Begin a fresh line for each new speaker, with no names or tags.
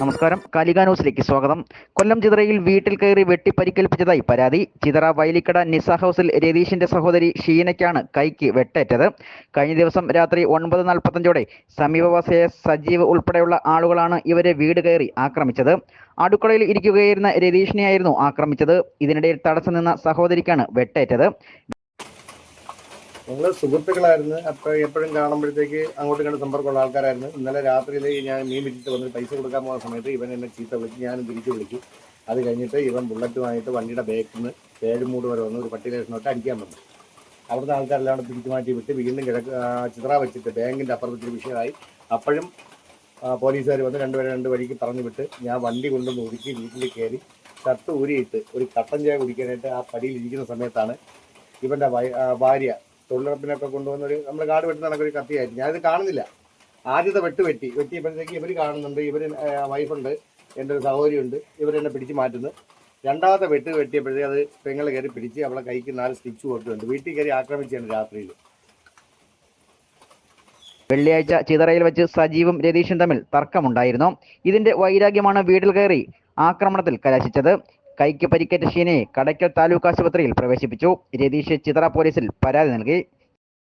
നമസ്കാരം. കാലിക ന്യൂസിലേക്ക് സ്വാഗതം. കൊല്ലം ചിതറയിൽ വീട്ടിൽ കയറി വെട്ടിപ്പരിക്കേൽപ്പിച്ചതായി പരാതി. ചിതറ വൈലിക്കട നിസ ഹൗസിൽ രതീഷിന്റെ സഹോദരി ഷീനയ്ക്കാണ് കൈക്ക് വെട്ടേറ്റത്. കഴിഞ്ഞ ദിവസം രാത്രി ഒൻപത് നാൽപ്പത്തഞ്ചോടെ സമീപവാസിയായ സജീവ് ഉൾപ്പെടെയുള്ള ആളുകളാണ് ഇവരെ വീട് കയറി ആക്രമിച്ചത്. അടുക്കളയിൽ ഇരിക്കുകയായിരുന്ന രതീഷിനെയായിരുന്നു ആക്രമിച്ചത്. ഇതിനിടയിൽ തടസ്സം നിന്ന സഹോദരിക്കാണ് വെട്ടേറ്റത്.
ഞങ്ങൾ സുഹൃത്തുക്കളായിരുന്നു. അപ്പോൾ എപ്പോഴും കാണുമ്പോഴത്തേക്ക് അങ്ങോട്ടും ഇങ്ങോട്ടും സമ്പർക്കമുള്ള ആൾക്കാരായിരുന്നു. ഇന്നലെ രാത്രിയിൽ ഞാൻ മീൻ വിറ്റിട്ട് വന്നിട്ട് പൈസ കൊടുക്കാൻ പോകുന്ന സമയത്ത് ഇവൻ എന്നെ ചീത്ത വിളിച്ച് ഞാനും തിരിച്ചു വിളിച്ചു. അത് കഴിഞ്ഞിട്ട് ഇവൻ ബുള്ളറ്റ് ബുള്ളറ്റുമായിട്ട് വണ്ടിയുടെ ബാക്കിൽ നിന്ന് പേരുമൂട് വരെ വന്ന് ഒരു പട്ടി ലേഷനോട്ട് അടിക്കാൻ വന്നു. അവിടുത്തെ ആൾക്കാരെല്ലാം പിടിച്ചു മാറ്റി വിട്ട് വീണ്ടും കിഴക്ക് ചിത്ര വെച്ചിട്ട് ബാങ്കിന്റെ അപ്പുറത്തൊരു വിഷയമായി. അപ്പോഴും പോലീസുകാർ വന്ന് രണ്ടുപേരെ രണ്ട് വഴിക്ക് പറഞ്ഞു വിട്ട് ഞാൻ വണ്ടി കൊണ്ടുവന്ന് ഒതുക്കി വീട്ടിൽ കയറി ഷർട്ട് ഊരിയിട്ട് ഒരു കട്ടൻ ചായ കുടിക്കാനായിട്ട് ആ പടിയിൽ ഇരിക്കുന്ന സമയത്താണ് ഇവന്റെ ഭാര്യ തൊഴിലുറപ്പിനൊക്കെ കൊണ്ടുവന്നൊരു നമ്മൾ കാട് വെട്ടുന്ന കണക്കൊരു കത്തിയായിരുന്നു ഞാനിത് കാണുന്നില്ല. ആദ്യത്തെ വെട്ട് വെട്ടി. വെട്ടിയപ്പോഴത്തേക്ക് ഇവർ കാണുന്നുണ്ട്. ഇവർ വൈഫുണ്ട്. എന്റെ ഒരു സഹോദരിയുണ്ട്. ഇവരെന്നെ പിടിച്ച് മാറ്റുന്നു. രണ്ടാമത്തെ വെട്ട് വെട്ടിയപ്പോഴത്തേക്ക് അത് പെങ്ങൾ കയറി പിടിച്ച് അവളെ കൈക്ക് നാല് സ്റ്റിച്ച് കൊടുത്തുണ്ട് വീട്ടിൽ കയറി ആക്രമിച്ചാണ് രാത്രിയിൽ.
വെള്ളിയാഴ്ച ചിതറയിൽ വെച്ച് സജീവും രതീഷും തമ്മിൽ തർക്കമുണ്ടായിരുന്നു. ഇതിന്റെ വൈരാഗ്യമാണ് വീട്ടിൽ കയറി ആക്രമണത്തിൽ കലാശിച്ചത്. കൈക്ക് പരിക്കേറ്റ ഷീനയെ കടയ്ക്കൽ താലൂക്ക് ആശുപത്രിയിൽ പ്രവേശിപ്പിച്ചു. രതീഷ് ചിതറ പോലീസിൽ പരാതി നൽകി.